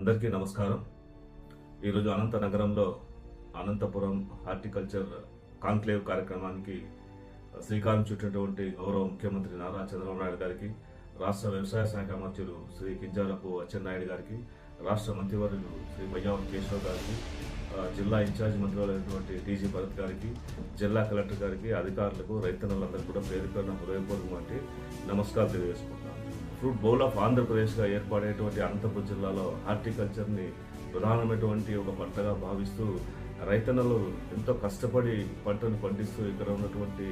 అందరికీ నమస్కారం. ఈరోజు అనంత నగరంలో అనంతపురం హార్టికల్చర్ కాంక్లేవ్ కార్యక్రమానికి శ్రీకారం చుట్టినటువంటి గౌరవ ముఖ్యమంత్రి నారా చంద్రబాబు నాయుడు గారికి రాష్ట్ర వ్యవసాయ శాఖ మంత్రులు శ్రీ కింజారపు అచ్చెన్నాయుడు గారికి రాష్ట్ర మంత్రివర్యులు శ్రీ మయ్యావతి కేశవ్ గారికి జిల్లా ఇన్ఛార్జ్ మంత్రులైనటువంటి టీజీ భరత్ గారికి జిల్లా కలెక్టర్ గారికి అధికారులకు రైతన్నలందరూ కూడా పేరు పేరున హృదయపూర్వకమైన నమస్కారం తెలియజేసుకుంటున్నాను. ఫ్రూట్ బౌల్ ఆఫ్ ఆంధ్రప్రదేశ్గా ఏర్పడేటువంటి అనంతపురం జిల్లాలో హార్టికల్చర్ని ప్రధానమైనటువంటి ఒక పంటగా భావిస్తూ రైతన్నలు ఎంతో కష్టపడి పంటను పండిస్తూ ఇక్కడ ఉన్నటువంటి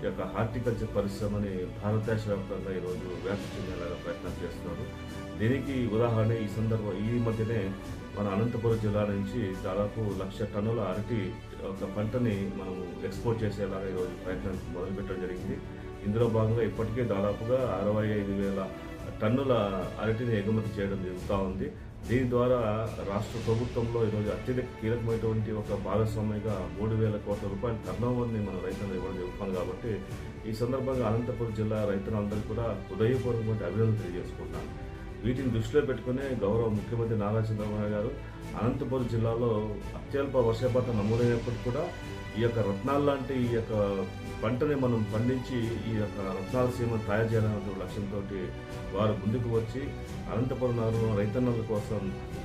ఈ యొక్క హార్టికల్చర్ పరిశ్రమని భారతదేశ వ్యాప్తంగా ఈరోజు వ్యాప్తి చెందేలాగా ప్రయత్నం చేస్తున్నారు. దీనికి ఉదాహరణ ఈ సందర్భం ఈ మధ్యనే మన అనంతపురం జిల్లా నుంచి దాదాపు లక్ష టన్నుల అరటి ఒక పంటని మనం ఎక్స్పోర్ట్ చేసేలాగా ఈరోజు ప్రయత్నం మొదలుపెట్టడం జరిగింది. ఇందులో భాగంగా ఇప్పటికే దాదాపుగా అరవై ఐదు వేల టన్నుల అరటిని ఎగుమతి చేయడం జరుగుతూ ఉంది. దీని ద్వారా రాష్ట్ర ప్రభుత్వంలో ఈరోజు అత్యధిక కీలకమైనటువంటి ఒక భాగస్వామిగా మూడు వేల కోట్ల రూపాయల టర్నోవర్ని మన రైతులు ఇవ్వడం జరుగుతుంది కాబట్టి ఈ సందర్భంగా అనంతపురం జిల్లా రైతులందరూ కూడా హృదయపూర్వకమైన అభివృద్ధి తెలియజేసుకుంటున్నాను. వీటిని దృష్టిలో పెట్టుకునే గౌరవ ముఖ్యమంత్రి నారా చంద్రబాబు గారు అనంతపురం జిల్లాలో అత్యల్ప వర్షపాతం నమోదైనప్పటికీ కూడా ఈ యొక్క రత్నాలు లాంటి ఈ యొక్క పంటని మనం పండించి ఈ యొక్క రత్నాల సీమను తయారు చేయాలనే లక్ష్యంతో వారు ముందుకు వచ్చి అనంతపురం నగరంలో రైతన్నల కోసం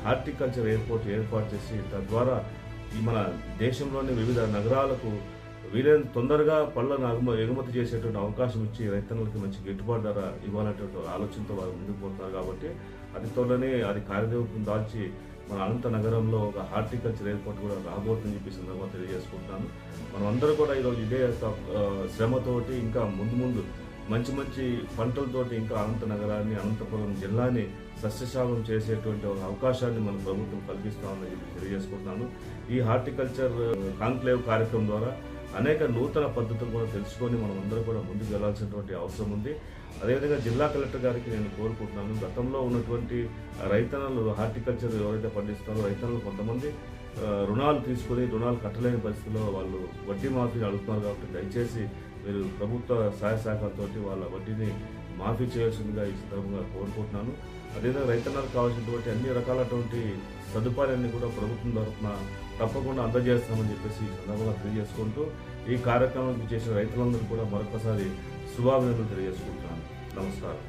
హార్టికల్చర్ ఎయిర్పోర్ట్ ఏర్పాటు చేసి తద్వారా ఈ మన దేశంలోని వివిధ నగరాలకు వీలైనంత తొందరగా పళ్ళను అగుమ- ఎగుమతి చేసేటువంటి అవకాశం ఇచ్చి రైతన్నలకి మంచి గిట్టుబాటు ధర ఇవ్వాలనేటువంటి ఆలోచనతో వారు ముందుకు పోతున్నారు కాబట్టి అతి త్వరలోనే అది కార్యరూపం దాల్చి మన అనంత నగరంలో ఒక హార్టికల్చర్ ఎయిర్పోర్ట్ కూడా రాబోతుందని చెప్పి సందర్భంగా తెలియజేసుకుంటున్నాను. మనం అందరూ కూడా ఈరోజు ఇదే యొక్క, శ్రమతోటి ఇంకా ముందు ముందు మంచి మంచి పంటలతోటి ఇంకా అనంత నగరాన్ని అనంతపురం జిల్లాని సస్యశాలం చేసేటువంటి ఒక అవకాశాన్ని మన ప్రభుత్వం కల్పిస్తామని చెప్పి తెలియజేసుకుంటున్నాను. ఈ హార్టికల్చర్ కాంక్లేవ్ కార్యక్రమం ద్వారా అనేక నూతన పద్ధతులు కూడా తెలుసుకొని మనం అందరూ కూడా ముందుకు వెళ్ళాల్సినటువంటి అవసరం ఉంది. అదేవిధంగా జిల్లా కలెక్టర్ గారికి నేను కోరుకుంటున్నాను. గతంలో ఉన్నటువంటి రైతన్నలు హార్టికల్చర్ ఎవరైతే పండిస్తారో రైతన్నలు కొంతమంది రుణాలు తీసుకొని రుణాలు కట్టలేని పరిస్థితిలో వాళ్ళు వడ్డీ మాఫీని అడుగుతున్నారు కాబట్టి దయచేసి మీరు ప్రభుత్వ సహాయ శాఖలతో వాళ్ళ వడ్డీని మాఫీ చేయాల్సిందిగా ఈ సందర్భంగా కోరుకుంటున్నాను. అదేవిధంగా రైతన్నలకు కావాల్సినటువంటి అన్ని రకాలటువంటి సదుపాయాలన్నీ కూడా ప్రభుత్వం తరఫున తప్పకుండా అందజేస్తామని చెప్పేసి ఈ సందర్భంగా తెలియజేసుకుంటూ ఈ కార్యక్రమానికి చేసిన రైతులందరూ కూడా మరొకసారి శుభాభినందనలు తెలియజేసుకుంటున్నాను. నమస్కారం.